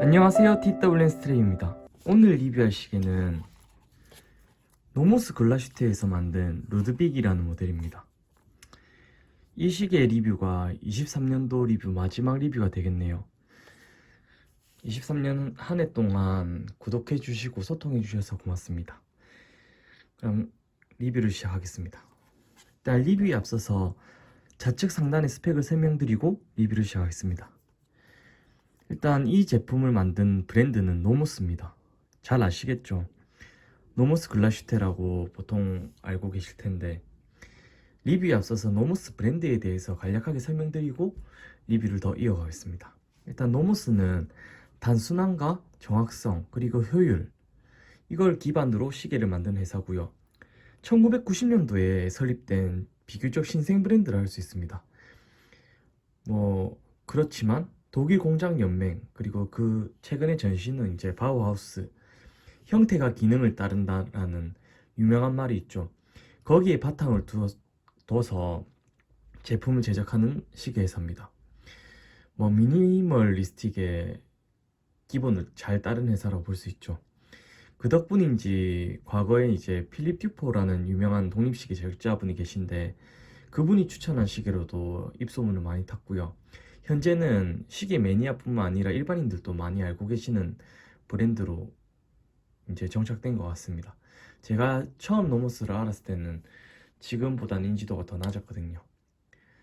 안녕하세요 TWN 스트레이입니다. 오늘 리뷰할 시계는 노모스 글라슈트에서 만든 루드빅이라는 모델입니다. 이 시계의 리뷰가 23년도 리뷰 마지막 리뷰가 되겠네요. 23년 한 해 동안 구독해 주시고 소통해 주셔서 고맙습니다. 그럼 리뷰를 시작하겠습니다. 일단 리뷰에 앞서서 좌측 상단의 스펙을 설명드리고 리뷰를 시작하겠습니다 일단 이 제품을 만든 브랜드는 노모스입니다. 잘 아시겠죠? 노모스 글라슈테라고 보통 알고 계실 텐데 리뷰에 앞서서 노모스 브랜드에 대해서 간략하게 설명드리고 리뷰를 더 이어가겠습니다. 일단 노모스는 단순함과 정확성 그리고 효율 이걸 기반으로 시계를 만든 회사고요. 1990년도에 설립된 비교적 신생 브랜드라 할 수 있습니다. 뭐 그렇지만 독일 공장 연맹 그리고 그 최근의 전신은 이제 바우하우스 형태가 기능을 따른다라는 유명한 말이 있죠. 거기에 바탕을 둬서 제품을 제작하는 시계 회사입니다. 뭐 미니멀리스틱의 기본을 잘 따른 회사라고 볼 수 있죠. 그 덕분인지 과거에 이제 필립 듀포라는 유명한 독립시계 제작자분이 계신데 그분이 추천한 시계로도 입소문을 많이 탔고요. 현재는 시계 매니아뿐만 아니라 일반인들도 많이 알고 계시는 브랜드로 이제 정착된 것 같습니다. 제가 처음 노모스를 알았을 때는 지금보다는 인지도가 더 낮았거든요.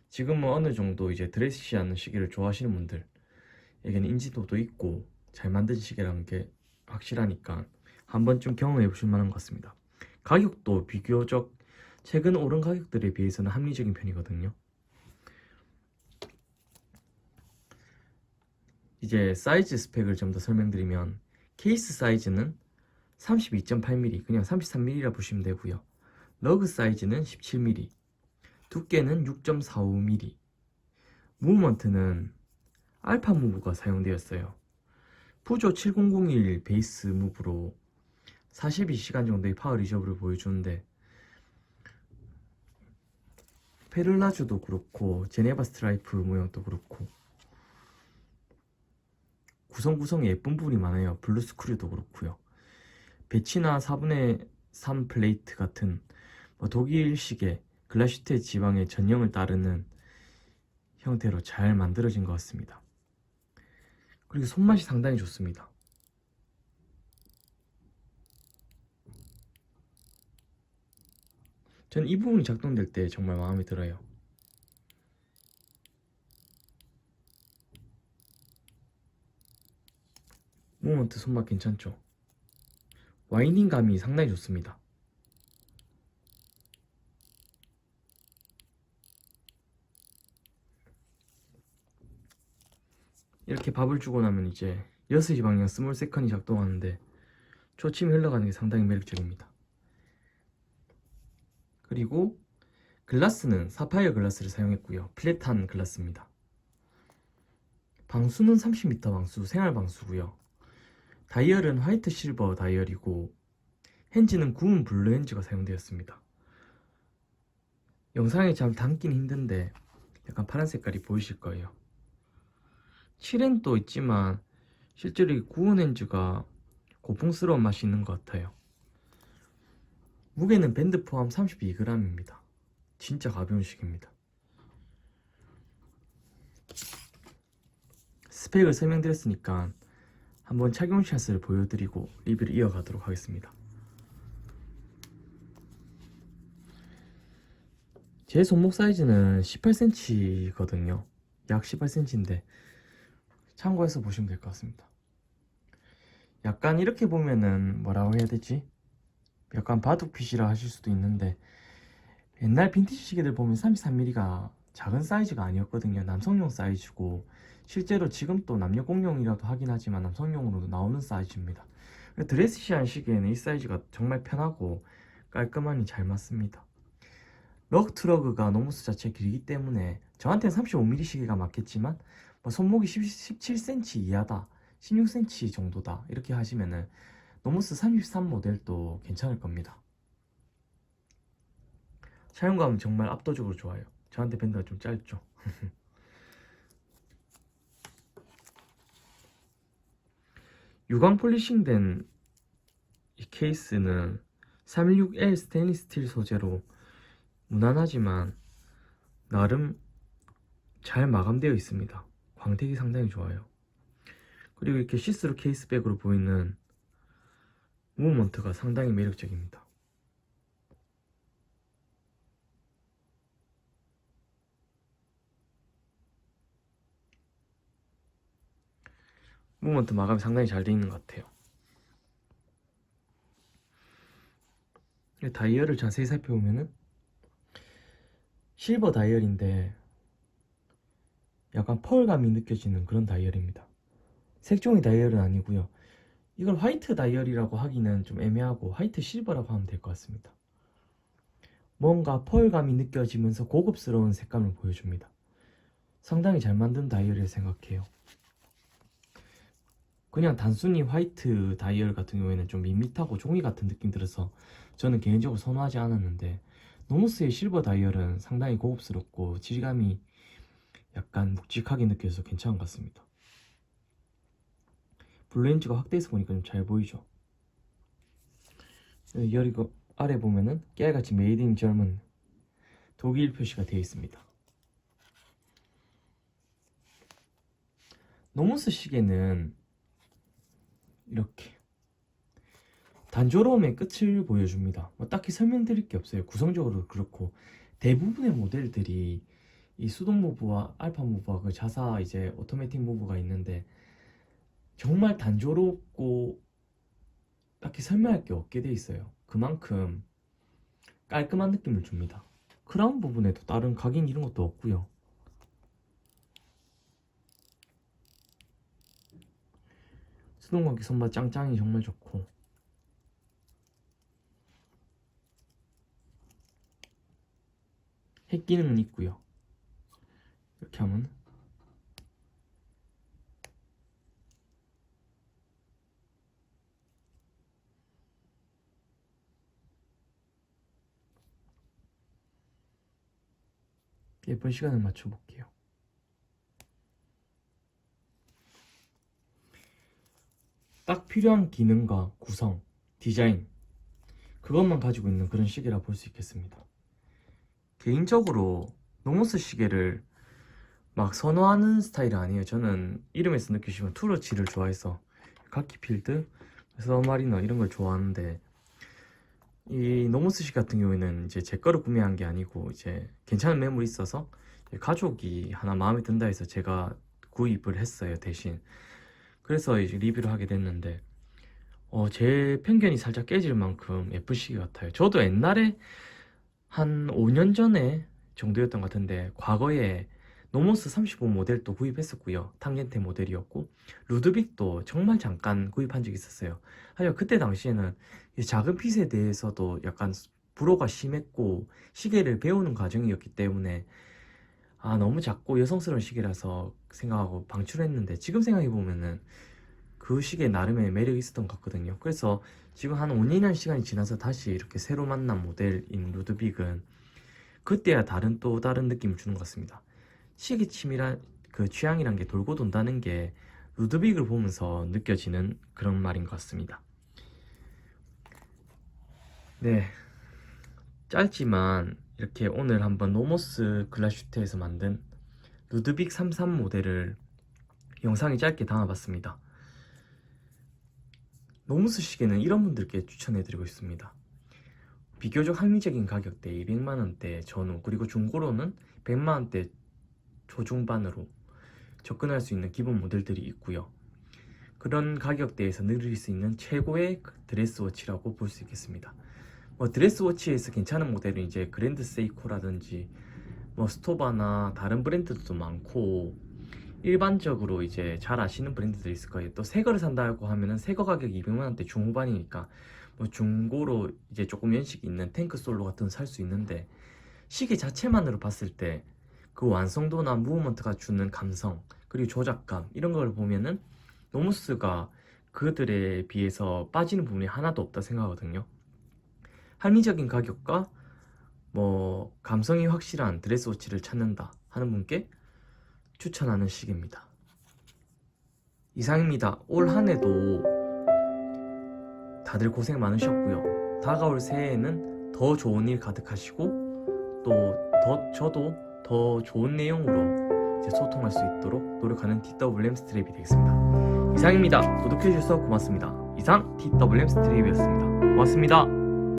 지금은 어느 정도 이제 드레시하는 시계를 좋아하시는 분들에게는 인지도도 있고 잘 만든 시계라는 게 확실하니까 한 번쯤 경험해 보실 만한 것 같습니다. 가격도 비교적 최근 오른 가격들에 비해서는 합리적인 편이거든요. 이제 사이즈 스펙을 좀 더 설명드리면 케이스 사이즈는 32.8mm 그냥 33mm라 보시면 되고요. 러그 사이즈는 17mm 두께는 6.45mm 무브먼트는 알파 무브가 사용되었어요. 푸조 7001 베이스 무브로 42시간 정도의 파워 리저브를 보여주는데 페를라주도 그렇고 제네바 스트라이프 모양도 그렇고 구성구성에 예쁜 부분이 많아요. 블루 스크류도 그렇고요. 배치나 4분의 3 플레이트 같은 뭐 독일식의 글라슈테 지방의 전형을 따르는 형태로 잘 만들어진 것 같습니다. 그리고 손맛이 상당히 좋습니다. 전 이 부분이 작동될 때 정말 마음에 들어요. 모먼트 손맛 괜찮죠? 와이닝 감이 상당히 좋습니다. 이렇게 밥을 주고 나면 이제 6시 방향 스몰 세컨이 작동하는데 초침이 흘러가는 게 상당히 매력적입니다. 그리고 글라스는 사파이어 글라스를 사용했고요. 플랫한 글라스입니다. 방수는 30m 방수, 생활 방수고요. 다이얼은 화이트 실버 다이얼이고 핸즈는 구운 블루 핸즈가 사용되었습니다. 영상에 잘 담긴 힘든데 약간 파란 색깔이 보이실 거예요. 7엔도 있지만 실제로 이 구운 핸즈가 고풍스러운 맛이 있는 것 같아요. 무게는 밴드 포함 32g입니다. 진짜 가벼운 시계입니다. 스펙을 설명드렸으니까 한번 착용샷을 보여드리고 리뷰를 이어가도록 하겠습니다. 제 손목 사이즈는 18cm거든요. 약 18cm인데 참고해서 보시면 될 것 같습니다. 약간 이렇게 보면은 뭐라고 해야 되지? 약간 바둑핏이라 하실 수도 있는데 옛날 빈티지 시계들 보면 33mm가 작은 사이즈가 아니었거든요. 남성용 사이즈고 실제로 지금 또 남녀 공용이라도 하긴 하지만 남성용으로도 나오는 사이즈입니다. 드레시한 시계에는 이 사이즈가 정말 편하고 깔끔하니 잘 맞습니다. 럭 트러그가 노무스 자체 길기 때문에 저한테는 35mm 시계가 맞겠지만 뭐 손목이 17cm 이하다, 16cm 정도다 이렇게 하시면은 노무스 33 모델도 괜찮을 겁니다. 사용감은 정말 압도적으로 좋아요. 저한테 밴드가 좀 짧죠. 유광 폴리싱 된 이 케이스는 316L 스테인리스 스틸 소재로 무난하지만 나름 잘 마감되어 있습니다. 광택이 상당히 좋아요. 그리고 이렇게 시스루 케이스백으로 보이는 무브먼트가 상당히 매력적입니다. 무브먼트 마감이 상당히 잘 되어 있는 것 같아요. 이 다이얼을 자세히 살펴보면은 실버 다이얼인데 약간 펄감이 느껴지는 그런 다이얼입니다. 색종이 다이얼은 아니고요. 이걸 화이트 다이얼이라고 하기는 좀 애매하고 화이트 실버라고 하면 될 것 같습니다. 뭔가 펄감이 느껴지면서 고급스러운 색감을 보여줍니다. 상당히 잘 만든 다이얼이라 생각해요. 그냥 단순히 화이트 다이얼 같은 경우에는 좀 밋밋하고 종이 같은 느낌 들어서 저는 개인적으로 선호하지 않았는데 노무스의 실버 다이얼은 상당히 고급스럽고 질감이 약간 묵직하게 느껴져서 괜찮은 것 같습니다. 블루엔즈가 확대해서 보니까 좀 잘 보이죠. 여기 그 아래 보면은 깨알같이 메이드 인 젊은 독일 표시가 되어 있습니다. 노무스 시계는 이렇게 단조로움의 끝을 보여줍니다. 뭐 딱히 설명드릴 게 없어요. 구성적으로 그렇고 대부분의 모델들이 이 수동 무브와 알파 무브와 그 자사 이제 오토매틱 무브가 있는데 정말 단조롭고 딱히 설명할 게 없게 돼 있어요. 그만큼 깔끔한 느낌을 줍니다. 크라운 부분에도 다른 각인 이런 것도 없고요. 수동광기 손맛 짱짱이 정말 좋고 핵 기능은 있고요. 이렇게 하면 예쁜 시간을 맞춰 볼게요. 딱 필요한 기능과 구성, 디자인 그것만 가지고 있는 그런 시계라 볼 수 있겠습니다. 개인적으로 노모스 시계를 막 선호하는 스타일이 아니에요. 저는 이름에서 느끼시면 투러치를 좋아해서 카키필드, 서마리너 이런 걸 좋아하는데 이 노모스 시계 같은 경우에는 이제 제 거를 구매한 게 아니고 이제 괜찮은 매물이 있어서 가족이 하나 마음에 든다 해서 제가 구입을 했어요 대신 그래서 이제 리뷰를 하게 됐는데 어, 제 편견이 살짝 깨질 만큼 시계 같아요. 저도 옛날에 한 5년 전에 정도였던 것 같은데 과거에 노모스 35 모델도 구입했었고요. 탕겐테 모델이었고 루드빅도 정말 잠깐 구입한 적이 있었어요. 하지만 그때 당시에는 이 작은 핏에 대해서도 약간 불호가 심했고 시계를 배우는 과정이었기 때문에 아 너무 작고 여성스러운 시계라서 생각하고 방출했는데 지금 생각해 보면은 그 시계 나름의 매력이 있었던 것 같거든요. 그래서 지금 한 5년 시간이 지나서 다시 이렇게 새로 만난 모델인 루드빅은 그때야 다른 또 다른 느낌을 주는 것 같습니다. 시계침이란 그 취향이란 게 돌고 돈다는 게 루드빅을 보면서 느껴지는 그런 말인 것 같습니다. 네. 짧지만 이렇게 오늘 한번 노모스 글라슈트에서 만든 루드빅 33 모델을 영상에 짧게 담아봤습니다. 노무스 시계는 이런 분들께 추천해드리고 있습니다. 비교적 합리적인 가격대 200만원대 전후 그리고 중고로는 100만원대 초중반으로 접근할 수 있는 기본 모델들이 있고요. 그런 가격대에서 누릴 수 있는 최고의 드레스워치라고 볼 수 있겠습니다. 뭐 드레스워치에서 괜찮은 모델은 이제 그랜드 세이코라든지 뭐 스토바나 다른 브랜드도 많고 일반적으로 이제 잘 아시는 브랜드들이 있을 거예요. 또 새 거를 산다고 하면은 새 거 가격 200만 원대 중후반이니까 뭐 중고로 이제 조금 연식 있는 탱크 솔로 같은 살 수 있는데 시계 자체만으로 봤을 때 그 완성도나 무브먼트가 주는 감성 그리고 조작감 이런 걸 보면은 노무스가 그들에 비해서 빠지는 부분이 하나도 없다 생각하거든요. 합리적인 가격과 뭐 감성이 확실한 드레스 워치를 찾는다 하는 분께 추천하는 시계입니다. 이상입니다. 올 한 해도 다들 고생 많으셨고요. 다가올 새해에는 더 좋은 일 가득하시고 또 더 저도 더 좋은 내용으로 이제 소통할 수 있도록 노력하는 TWM 스트랩이 되겠습니다. 이상입니다. 구독해 주셔서 고맙습니다. 이상 TWM 스트랩이었습니다. 고맙습니다.